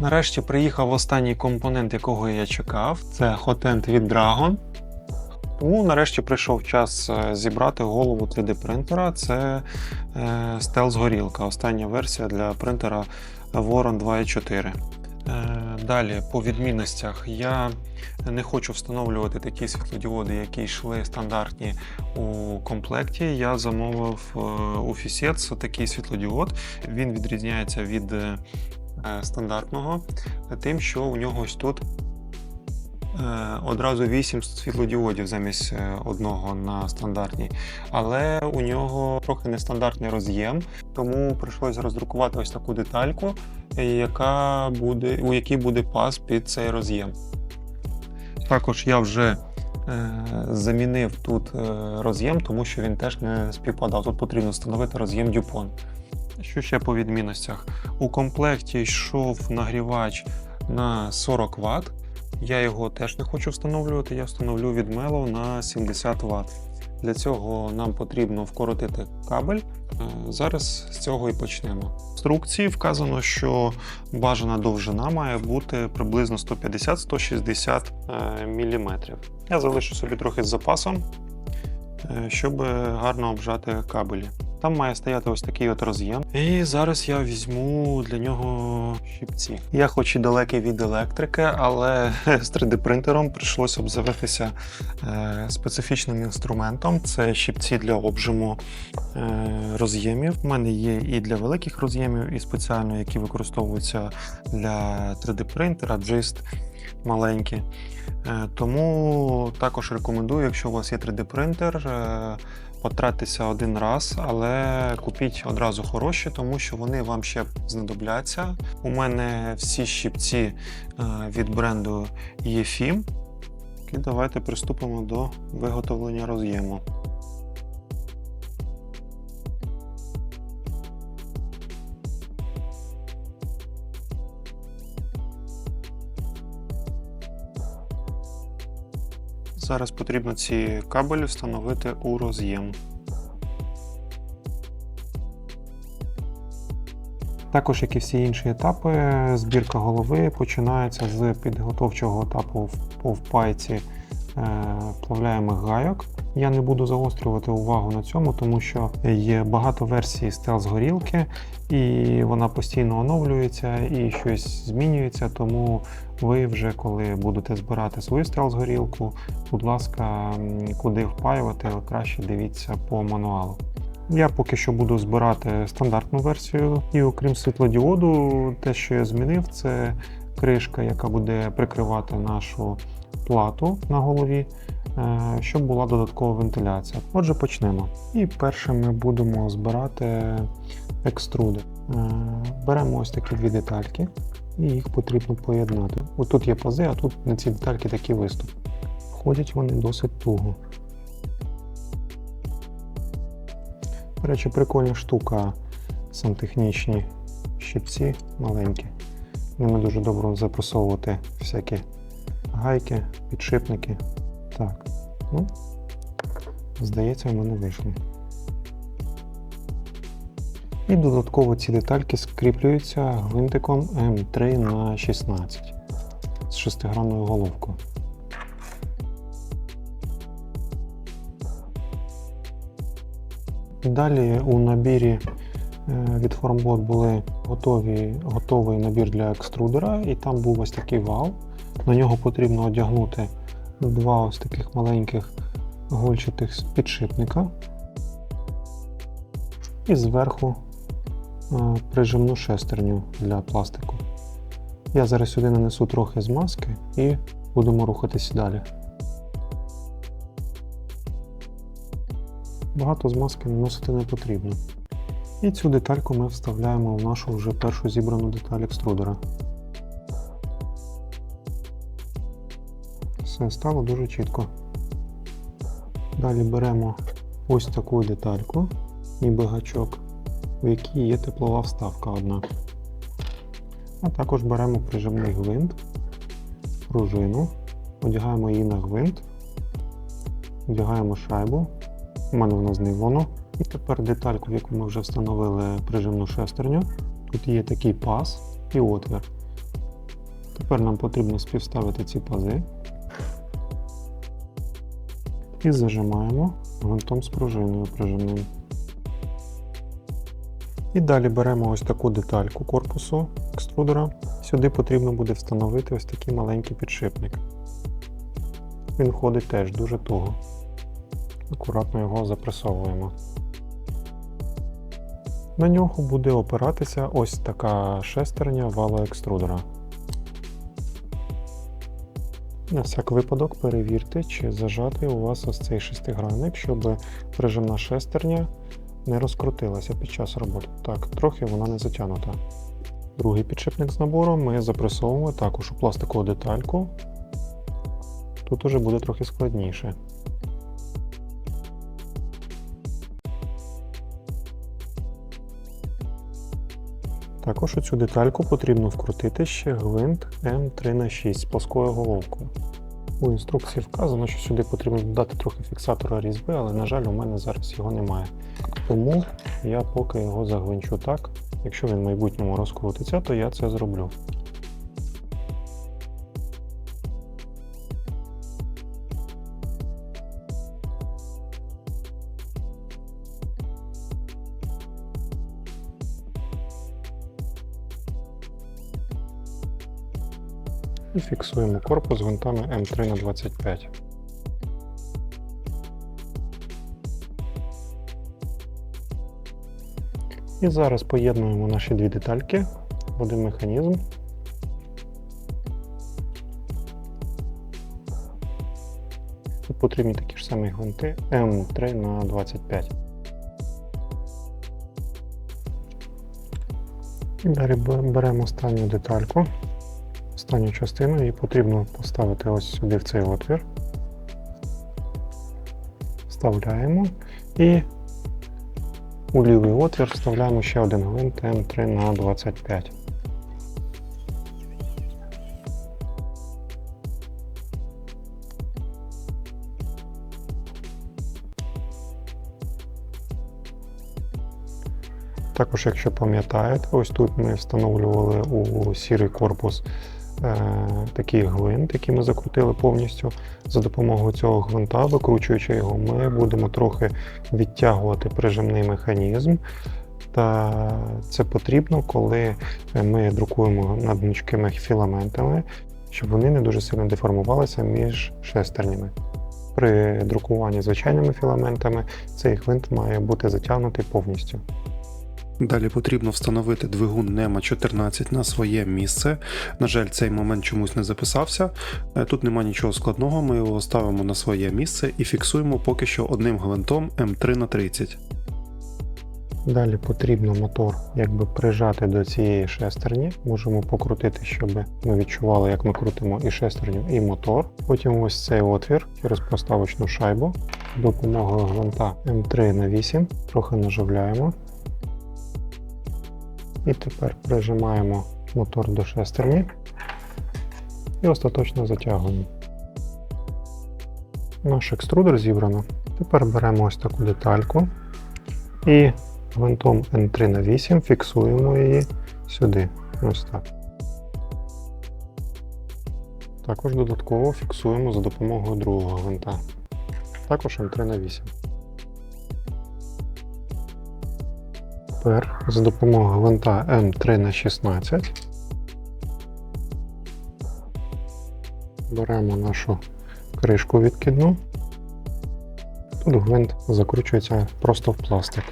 Нарешті приїхав останній компонент, якого я чекав. Це хотент від Dragon. Тому нарешті прийшов час е, зібрати голову 3D принтера. Це е, стелс горілка, остання версія для принтера Voron 2.4. Е, Далі по відмінностях я не хочу встановлювати такі світлодіоди, які йшли стандартні у комплекті. Я замовив у Fissets такий світлодіод. Він відрізняється від стандартного тим, що у нього ось тут е, одразу 8 світлодіодів замість е, одного на стандартній. Але у нього трохи нестандартний роз'єм, тому прийшлося роздрукувати ось таку детальку, е, яка буде, у якій буде пас під цей роз'єм. Також я вже е, замінив тут е, роз'єм, тому що він теж не співпадав. Тут потрібно встановити роз'єм Dupont. Що ще по відмінностях? У комплекті йшов нагрівач на 40 Вт. Я його теж не хочу встановлювати, я встановлю від Melo на 70 Вт. Для цього нам потрібно вкоротити кабель. Е, Зараз з цього і почнемо. В інструкції вказано, що бажана довжина має бути приблизно 150-160 мм. Я залишу собі трохи з запасом, е, щоб гарно обжати кабелі. Там має стояти ось такий от роз'єм. І зараз я візьму для нього щипці. Я хоч і далекий від електрики, але з 3D-принтером прийшлося обзавестися е, специфічним інструментом. Це щипці для обжиму е, роз'ємів. У мене є і для великих роз'ємів, і спеціально, які використовуються для 3D-принтера, джист маленькі. Е, Тому також рекомендую, якщо у вас є 3D-принтер, е, потратитися один раз, але купіть одразу хороші, тому що вони вам ще знадобляться. У мене всі щипці е, від бренду EFIM. І давайте приступимо до виготовлення роз'єму. Зараз потрібно ці кабелі встановити у роз'єм. Також, як і всі інші етапи, збірка голови починається з підготовчого етапу в- пайці е, плавляємих гайок. Я не буду загострювати увагу на цьому, тому що є багато версій стелс горілки, і вона постійно оновлюється і щось змінюється. Тому ви вже коли будете збирати свою стелс горілку, будь ласка, куди впаювати, краще дивіться по мануалу. Я поки що буду збирати стандартну версію, і окрім світлодіоду, те, що я змінив, це кришка, яка буде прикривати нашу плату на голові, щоб була додаткова вентиляція. Отже, почнемо. І першим ми будемо збирати екструдер. Е, Беремо ось такі дві детальки, і їх потрібно поєднати. Ось тут є пази, а тут на ці детальки такий виступ. Входять вони досить туго. До речі, прикольна штука, сантехнічні щипці маленькі. Ними дуже добре запресовувати всякі гайки, підшипники. Так, ну, здається, в мене вийшло. І додатково ці детальки скріплюються гвинтиком М3 на 16 з шестигранною головкою. Далі у набірі е, від Formbot були готові, готовий набір для екструдера, і там був ось такий вал. На нього потрібно одягнути два ось таких маленьких гольчатих підшипника. І зверху е, прижимну шестерню для пластику. Я зараз сюди нанесу трохи змазки і будемо рухатися далі. Багато змазки наносити не потрібно. І цю детальку ми вставляємо в нашу вже першу зібрану деталь екструдера. Все стало дуже чітко. Далі беремо ось таку детальку, ніби гачок, в якій є теплова вставка одна. А також беремо прижимний гвинт, пружину, одягаємо її на гвинт, одягаємо шайбу. У мене вона з нейлону. І тепер детальку, в яку ми вже встановили прижимну шестерню. Тут є такий паз і отвір. Тепер нам потрібно співставити ці пази і зажимаємо гвинтом з пружиною прижимним. І далі беремо ось таку детальку корпусу екструдера. Сюди потрібно буде встановити ось такий маленький підшипник. Він входить теж дуже туго. Акуратно його запресовуємо. На нього буде опиратися ось така шестерня вала екструдера. На всяк випадок перевірте, чи зажатий у вас ось цей шестигранник, щоб прижимна шестерня не розкрутилася під час роботи. Так, трохи вона не затягнута. Другий підшипник з набору ми запресовуємо також у пластикову детальку. Тут уже буде трохи складніше. Також у цю детальку потрібно вкрутити ще гвинт М3х6 з плоскою головкою. У інструкції вказано, що сюди потрібно додати трохи фіксатора різьби, але, на жаль, у мене зараз його немає. Тому я поки його загвинчу так. Якщо він в майбутньому розкрутиться, то я це зроблю. І фіксуємо корпус гвинтами М3 на 25. І зараз поєднуємо наші дві детальки в один механізм. Тут потрібні такі ж самі гвинти М3 на 25. І далі беремо останню детальку, останню частину, її потрібно поставити ось сюди в цей отвір. Вставляємо і у лівий отвір вставляємо ще один гвинт М3 на 25. Також, якщо пам'ятаєте, ось тут ми встановлювали у сірий корпус такий гвинт, який ми закрутили повністю. За допомогою цього гвинта, викручуючи його, ми будемо трохи відтягувати прижимний механізм. Та це потрібно, коли ми друкуємо над гнучкими філаментами, щоб вони не дуже сильно деформувалися між шестернями. При друкуванні звичайними філаментами цей гвинт має бути затягнутий повністю. Далі потрібно встановити двигун NEMA 14 на своє місце. На жаль, цей момент чомусь не записався. Е, Тут нема нічого складного, ми його ставимо на своє місце і фіксуємо поки що одним гвинтом М3 на 30. Далі потрібно мотор якби прижати до цієї шестерні. Можемо покрутити, щоб ми відчували, як ми крутимо і шестерню, і мотор. Потім ось цей отвір через проставочну шайбу. Допомогою гвинта М3 на 8 трохи наживляємо. І тепер прижимаємо мотор до шестерні і остаточно затягуємо. Наш екструдер зібрано. Тепер беремо ось таку детальку і гвинтом N3 на 8 фіксуємо її сюди. Ось так. Також додатково фіксуємо за допомогою другого гвинта. Також М3 на 8. Тепер за допомогою гвинта М3 на 16 беремо нашу кришку відкидну. Тут гвинт закручується просто в пластик.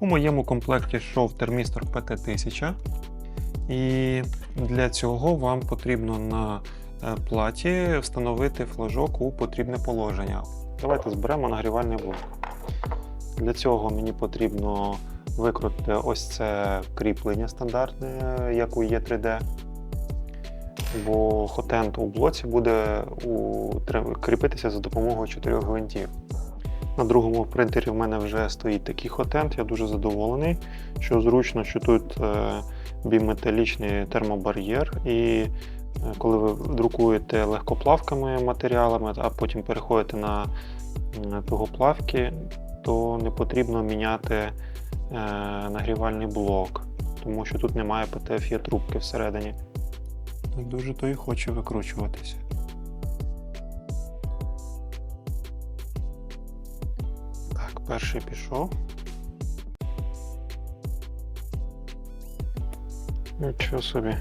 У моєму комплекті йшов термістор PT1000. І для цього вам потрібно на е, платі встановити флажок у потрібне положення. Давайте зберемо нагрівальний блок. Для цього мені потрібно викрутити ось це кріплення стандартне, як у Є3D. Бо хотент у блоці буде у, кріпитися за допомогою чотирьох гвинтів. На другому принтері в мене вже стоїть такий хотент, я дуже задоволений, що зручно, що тут е, біметалічний термобар'єр, і е, коли ви друкуєте легкоплавкими матеріалами, а потім переходите на тугоплавки, то не потрібно міняти е, нагрівальний блок, тому що тут немає ПТФ трубки всередині. Дуже то і хоче викручуватися. Перший пішов. Нічого собі.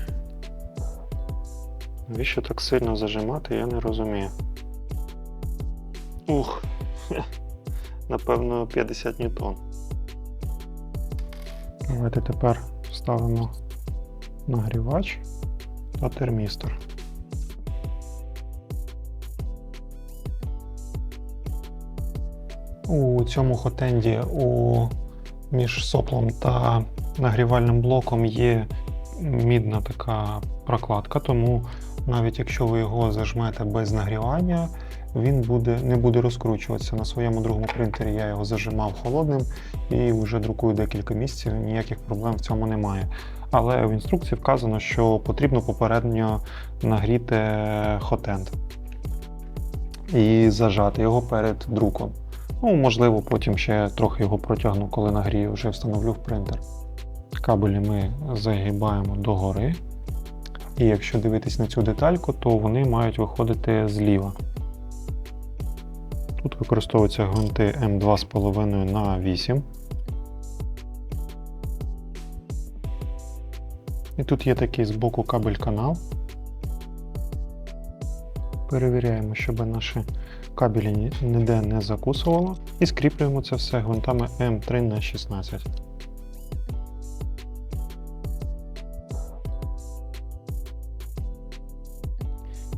Навіщо так сильно зажимати, я не розумію. Ух! Напевно, 50 ньютон. Давайте тепер вставимо нагрівач та термістор. У цьому хотенді у між соплом та нагрівальним блоком є мідна така прокладка, тому навіть якщо ви його зажмете без нагрівання, він буде, не буде розкручуватися. На своєму другому принтері я його зажимав холодним і вже друкую декілька місяців, ніяких проблем в цьому немає. Але в інструкції вказано, що потрібно попередньо нагріти хотенд і зажати його перед друком. Ну, можливо, потім ще трохи його протягну, коли нагрію, вже встановлю в принтер. Кабелі ми загибаємо догори. І якщо дивитись на цю детальку, то вони мають виходити зліва. Тут використовуються гвинти М2,5 на 8. І тут є такий збоку кабель канал. Перевіряємо, щоб наші кабелі ніде не закусувало. І скріплюємо це все гвинтами М3 на 16.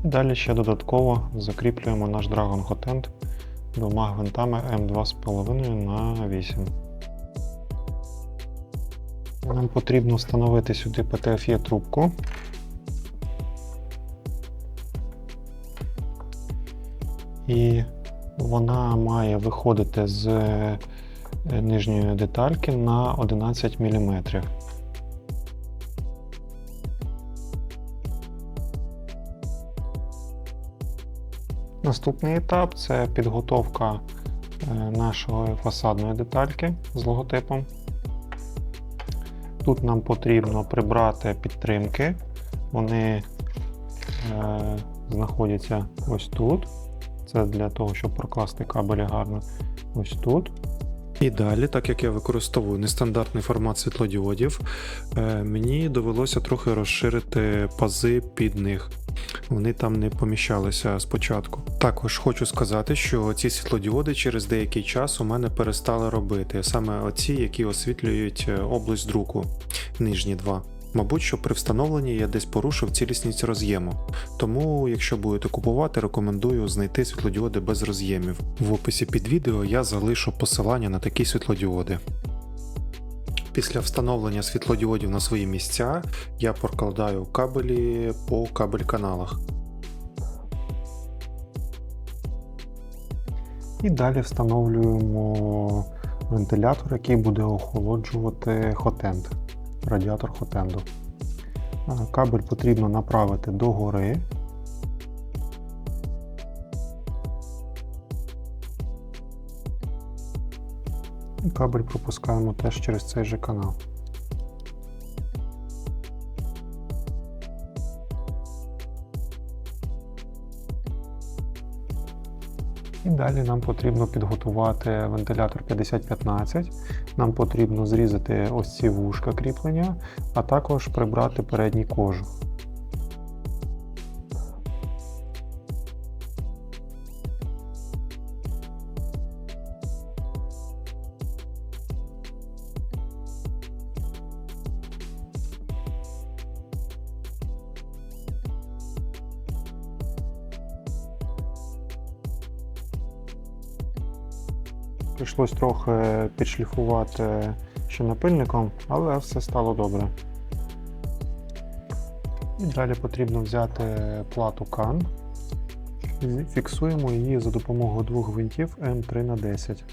І Далі ще додатково закріплюємо наш Dragon Hotent двома гвинтами М2,5 на 8. Нам потрібно встановити сюди PTFE трубку. І вона має виходити з е, нижньої детальки на 11 мм. Наступний етап це підготовка е, нашої фасадної детальки з логотипом. Тут нам потрібно прибрати підтримки. Вони е, знаходяться ось тут. Це для того, щоб прокласти кабелі гарно ось тут. І далі, так як я використовую нестандартний формат світлодіодів, е, мені довелося трохи розширити пази під них. Вони там не поміщалися спочатку. Також хочу сказати, що ці світлодіоди через деякий час у мене перестали робити, саме оці, які освітлюють е, область друку, нижні два. Мабуть, що при встановленні я десь порушив цілісність роз'єму. Тому, якщо будете купувати, рекомендую знайти світлодіоди без роз'ємів. В описі під відео я залишу посилання на такі світлодіоди. Після встановлення світлодіодів на свої місця я прокладаю кабелі по кабель-каналах. І далі встановлюємо вентилятор, який буде охолоджувати хотенд, радіатор хотенду. Кабель потрібно направити догори. І кабель пропускаємо теж через цей же канал. І далі нам потрібно підготувати вентилятор 5015. Нам потрібно зрізати ось ці вушка кріплення, а також прибрати передній кожух. Трохи підшліфувати ще напильником, але все стало добре. І далі потрібно взяти плату і фіксуємо її за допомогою двох гвинтів М3х10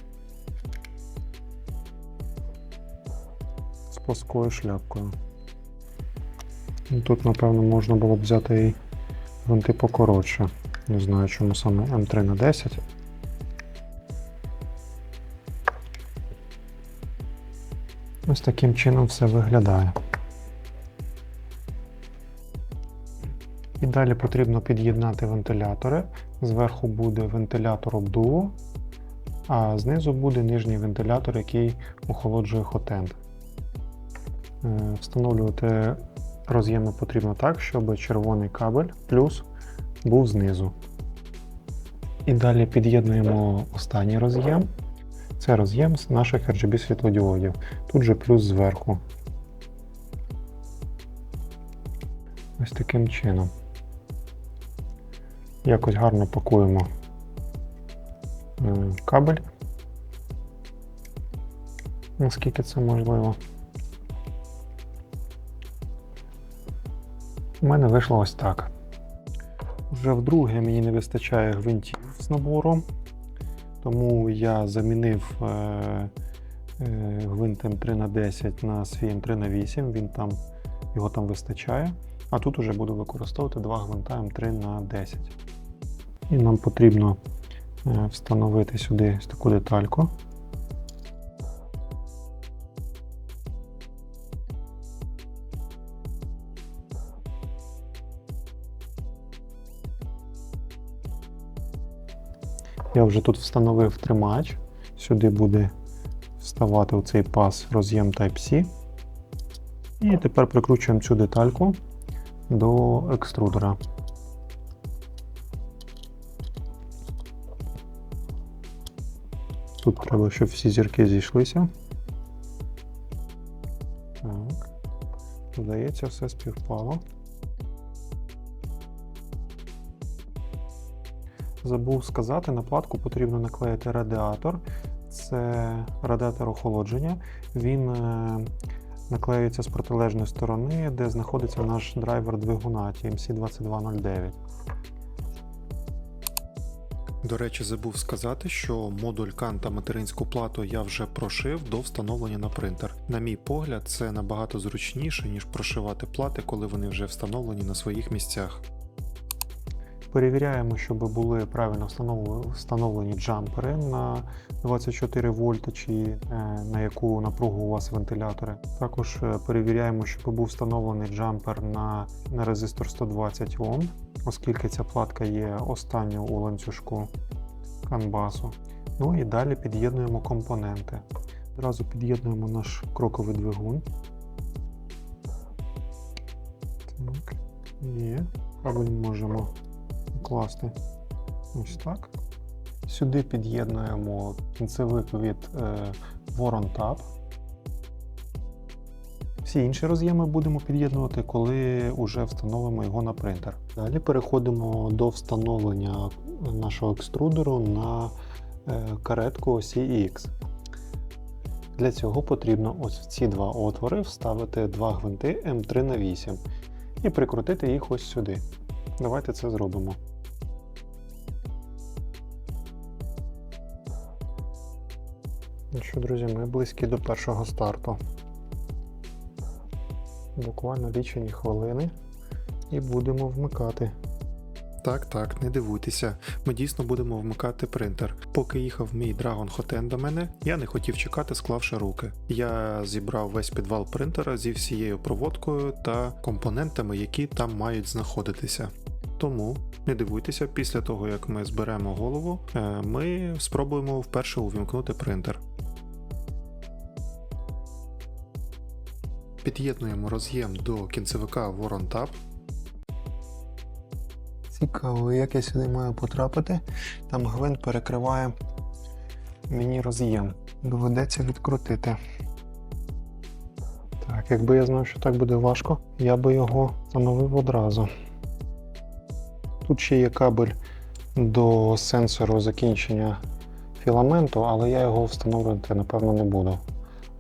з плоскою шляпкою. Тут, напевно, можна було б взяти і гвинти покоротше. Не знаю, чому саме М3х10. Ось таким чином все виглядає. І далі потрібно під'єднати вентилятори. Зверху буде вентилятор обдуву, а знизу буде нижній вентилятор, який охолоджує хотенд. Е, Встановлювати роз'єми потрібно так, щоб червоний кабель плюс був знизу. І далі під'єднуємо останній роз'єм. Це роз'єм з наших RGB світлодіодів. Тут же плюс зверху. Ось таким чином. Якось гарно пакуємо е, кабель. Наскільки це можливо. У мене вийшло ось так. Вже вдруге мені не вистачає гвинтів з набором, тому я замінив е, е, гвинт М3х10 на свій М3х8, він там, його там вистачає. А тут уже буду використовувати два гвинта М3х10. І нам потрібно е, встановити сюди таку детальку. Я вже тут встановив тримач. Сюди буде вставати у цей пас роз'єм Type-C. І тепер прикручуємо цю детальку до екструдера. Тут треба, щоб всі зірки зійшлися. Так. Здається, все співпало. Забув сказати, на платку потрібно наклеїти радіатор. Це радіатор охолодження. Він е, наклеюється з протилежної сторони, де знаходиться наш драйвер двигуна TMC2209. До речі, забув сказати, що модуль CAN та материнську плату я вже прошив до встановлення на принтер. На мій погляд, це набагато зручніше, ніж прошивати плати, коли вони вже встановлені на своїх місцях. Перевіряємо, щоб були правильно встановлені джампери на 24 вольта чи е, на яку напругу у вас вентилятори. Також е, перевіряємо, щоб був встановлений джампер на, на резистор 120 Ом, оскільки ця платка є останньою у ланцюжку канбасу. Ну і далі під'єднуємо компоненти. Одразу під'єднуємо наш кроковий двигун. Так, є. Кабель можемо класти ось так. Сюди під'єднуємо кінцевик від е, Voron. Всі інші роз'єми будемо під'єднувати, коли вже встановимо його на принтер. Далі переходимо до встановлення нашого екструдеру на е, каретку осі X. Для цього потрібно ось в ці два отвори вставити два гвинти М3 на 8 і прикрутити їх ось сюди. Давайте це зробимо. Ну що, друзі, ми близькі до першого старту. Буквально лічені хвилини і будемо вмикати. Так, так, не дивуйтеся, ми дійсно будемо вмикати принтер. Поки їхав мій Dragon Hotend до мене, я не хотів чекати, склавши руки. Я зібрав весь підвал принтера зі всією проводкою та компонентами, які там мають знаходитися. Тому не дивуйтеся, після того як ми зберемо голову, е, ми спробуємо вперше увімкнути принтер. Під'єднуємо роз'єм до кінцевика Voron Цікаво, як я сюди маю потрапити. Там гвинт перекриває мені роз'єм. Доведеться відкрутити. Так, якби я знав, що так буде важко, я би його встановив одразу. Тут ще є кабель до сенсору закінчення філаменту, але я його встановлювати, напевно, не буду.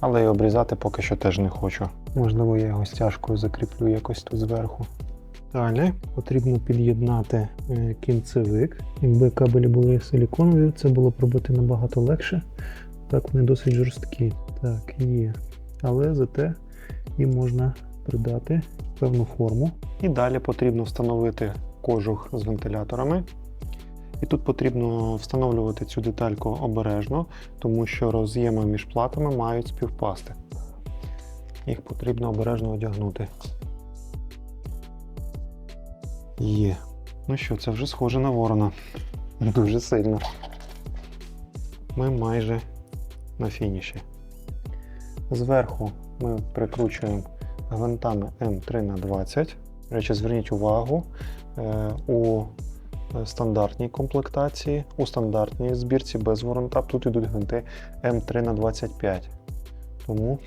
Але і обрізати поки що теж не хочу. Можливо, я його стяжкою закріплю якось тут зверху. Далі потрібно під'єднати е, кінцевик. Якби кабелі були силіконові, це було б робити набагато легше. Так, вони досить жорсткі. Так, є. Але зате їм можна придати певну форму. І далі потрібно встановити кожух з вентиляторами. І тут потрібно встановлювати цю детальку обережно, тому що роз'єми між платами мають співпасти. Їх потрібно обережно одягнути. Є. Ну що, це вже схоже на ворона. Дуже сильно. Ми майже на фініші. Зверху ми прикручуємо гвинтами М3 на 20. До речі, зверніть увагу, е, у стандартній комплектації, у стандартній збірці без воронтап тут йдуть гвинти М3 на 25. Тому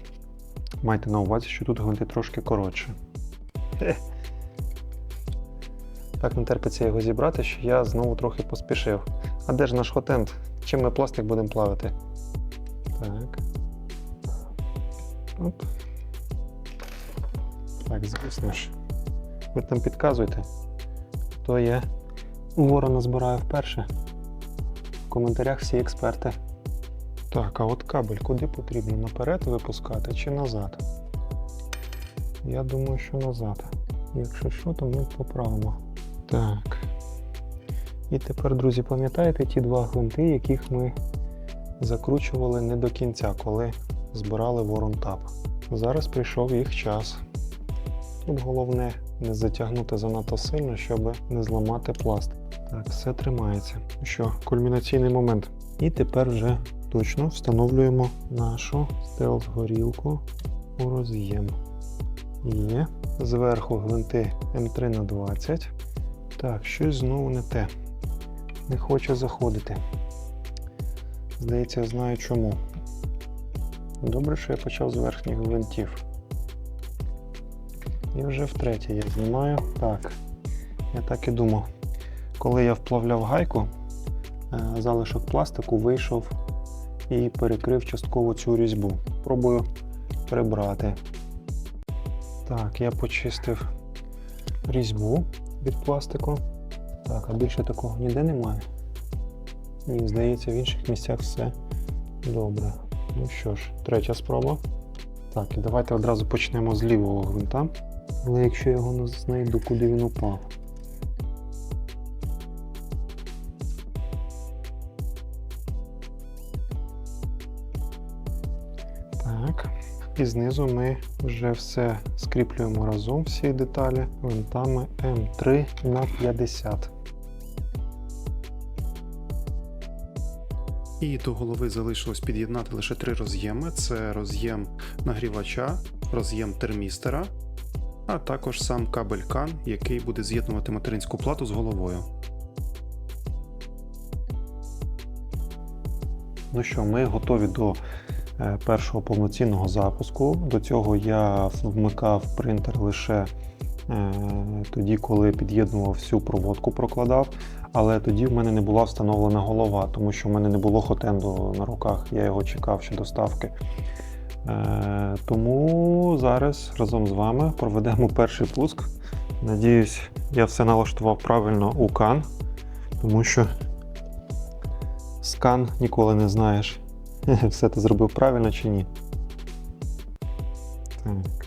майте на увазі, що тут гвинти трошки коротше. Так не терпиться його зібрати, що я знову трохи поспішив. А де ж наш хотент? Чим ми пластик будемо плавити? Так. Оп. Так, звісно ж. Ви там підказуйте. То я ворона збираю вперше. В коментарях всі експерти. Так, а от кабель куди потрібно? Наперед випускати чи назад? Я думаю, що назад. Якщо що, то ми поправимо. Так. І тепер, друзі, пам'ятаєте ті два гвинти, яких ми закручували не до кінця, коли збирали воронтап. Зараз прийшов їх час. Тут головне не затягнути занадто сильно, щоб не зламати пластик. Так, все тримається. Що, кульмінаційний момент. І тепер вже точно встановлюємо нашу стелс-горілку у роз'єм. Є. Зверху гвинти М3 на 20. Так, щось знову не те. Не хоче заходити. Здається, я знаю чому. Добре, що я почав з верхніх гвинтів. І вже втретє я знімаю. Так, я так і думав. Коли я вплавляв гайку, е, залишок пластику вийшов і перекрив частково цю різьбу. Пробую прибрати. Так, я почистив різьбу від пластику. Так, а більше такого ніде немає. Мені здається, в інших місцях все добре. Ну що ж, третя спроба. Так, і давайте одразу почнемо з лівого гвинта. Але якщо я його не знайду, куди він упав. І знизу ми вже все скріплюємо разом, всі деталі гвинтами М3 на 50. І до голови залишилось під'єднати лише три роз'єми: це роз'єм нагрівача, роз'єм термістера, а також сам кабель CAN, який буде з'єднувати материнську плату з головою. Ну що, ми готові до першого повноцінного запуску. До цього я вмикав принтер лише е, тоді, коли під'єднував всю проводку, прокладав. Але тоді в мене не була встановлена голова, тому що в мене не було хотенду на руках, я його чекав ще доставки. Е, тому зараз разом з вами проведемо перший пуск. Надіюсь, я все налаштував правильно у кан, тому що скан ніколи не знаєш, все ти зробив правильно чи ні. Так.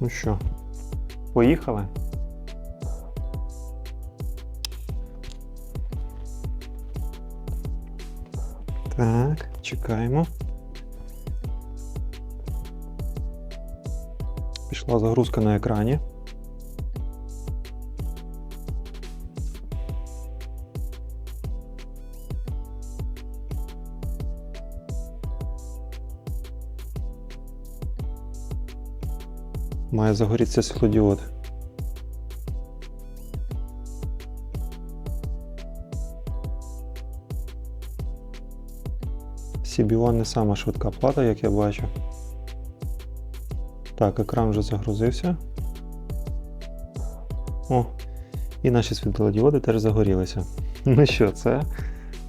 Ну що, поїхали? Так, чекаємо. Пішла загрузка на екрані. Має загорітися світлодіод. CB1 не сама швидка плата, як я бачу. Так, екран вже загрузився. О, і наші світлодіоди теж загорілися. Ну що, це,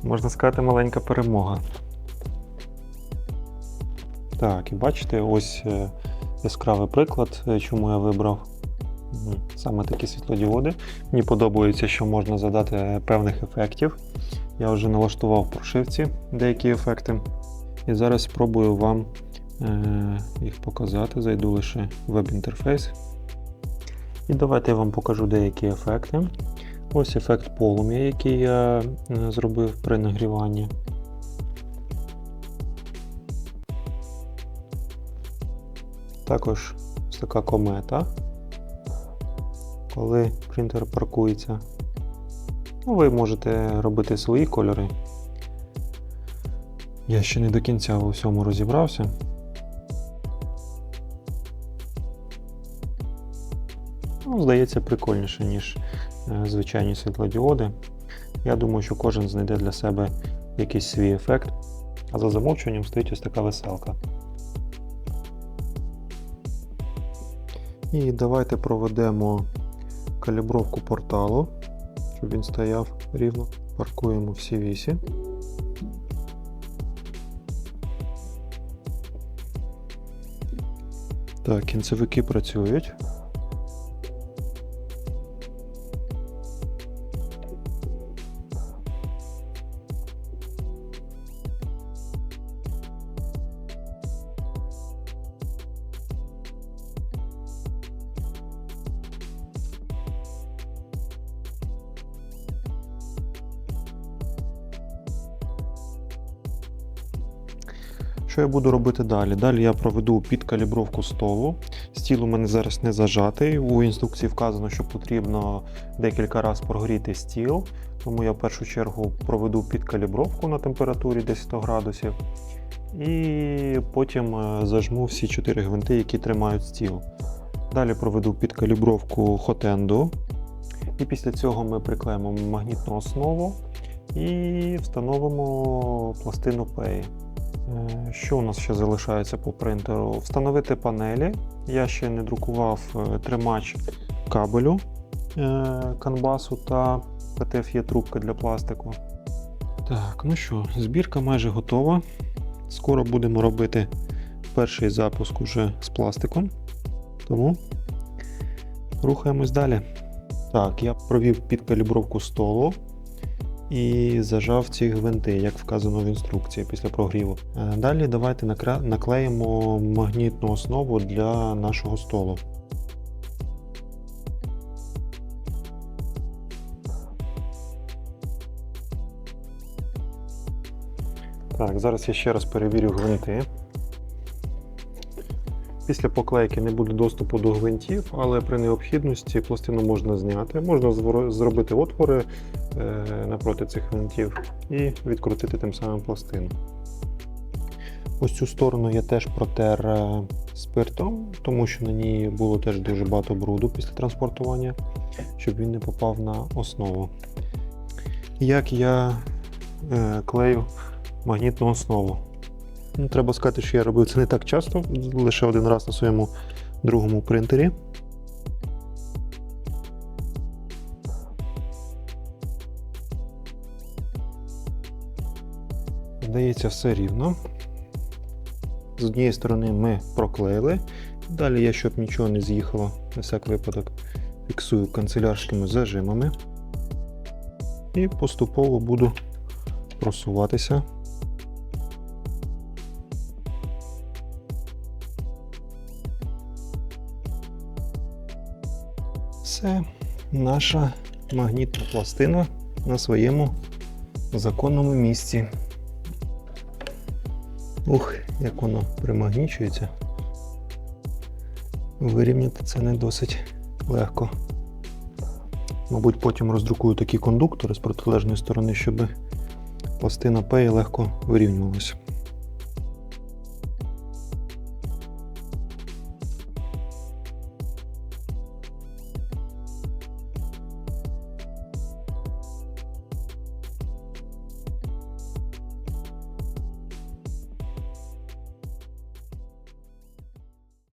можна сказати, маленька перемога. Так, і бачите, ось е, яскравий приклад, е, чому я вибрав саме такі світлодіоди. Мені подобається, що можна задати певних ефектів. Я вже налаштував прошивці деякі ефекти. І зараз спробую вам е, їх показати. Зайду лише в веб-інтерфейс. І давайте я вам покажу деякі ефекти. Ось ефект полум'я, який я е, зробив при нагріванні. Також ось така комета. Коли принтер паркується. Ну, ви можете робити свої кольори. Я ще не до кінця у всьому розібрався. Ну, здається, прикольніше, ніж е, звичайні світлодіоди. Я думаю, що кожен знайде для себе якийсь свій ефект. А за замовчуванням стоїть ось така веселка. І давайте проведемо калібровку порталу, щоб він стояв рівно. Паркуємо всі вісі. Так, кінцевики працюють. Буду робити далі? Далі я проведу підкалібровку столу. Стіл у мене зараз не зажатий. У інструкції вказано, що потрібно декілька разів прогріти стіл. Тому я в першу чергу проведу підкалібровку на температурі 10 градусів. І потім е, зажму всі 4 гвинти, які тримають стіл. Далі проведу підкалібровку хотенду. І після цього ми приклеїмо магнітну основу і встановимо пластину PEI. Е, Що у нас ще залишається по принтеру? Встановити панелі. Я ще не друкував е, тримач кабелю е, канбасу та ПТФ є трубка для пластику. Так, ну що, збірка майже готова. Скоро будемо робити перший запуск уже з пластиком. Тому рухаємось далі. Так, я провів підкалібровку столу і зажав ці гвинти, як вказано в інструкції після прогріву. Е, Далі давайте наклеїмо магнітну основу для нашого столу. Так, зараз я ще раз перевірю гвинти. Після поклейки не буде доступу до гвинтів, але при необхідності пластину можна зняти. Можна зробити отвори напроти цих гвинтів і відкрутити тим самим пластину. Ось цю сторону я теж протер е, спиртом, тому що на ній було теж дуже багато бруду після транспортування, щоб він не попав на основу. Як я е, клею магнітну основу? Ну, треба сказати, що я робив це не так часто, лише один раз на своєму другому принтері. Здається, все рівно. З однієї сторони ми проклеїли. Далі я, щоб нічого не з'їхало, на всяк випадок, фіксую канцелярськими зажимами. І поступово буду просуватися. Це наша магнітна пластина на своєму законному місці. Ух, як воно примагнічується. Вирівняти це не досить легко. Мабуть, потім роздрукую такі кондуктори з протилежної сторони, щоб пластина пеї легко вирівнювалася.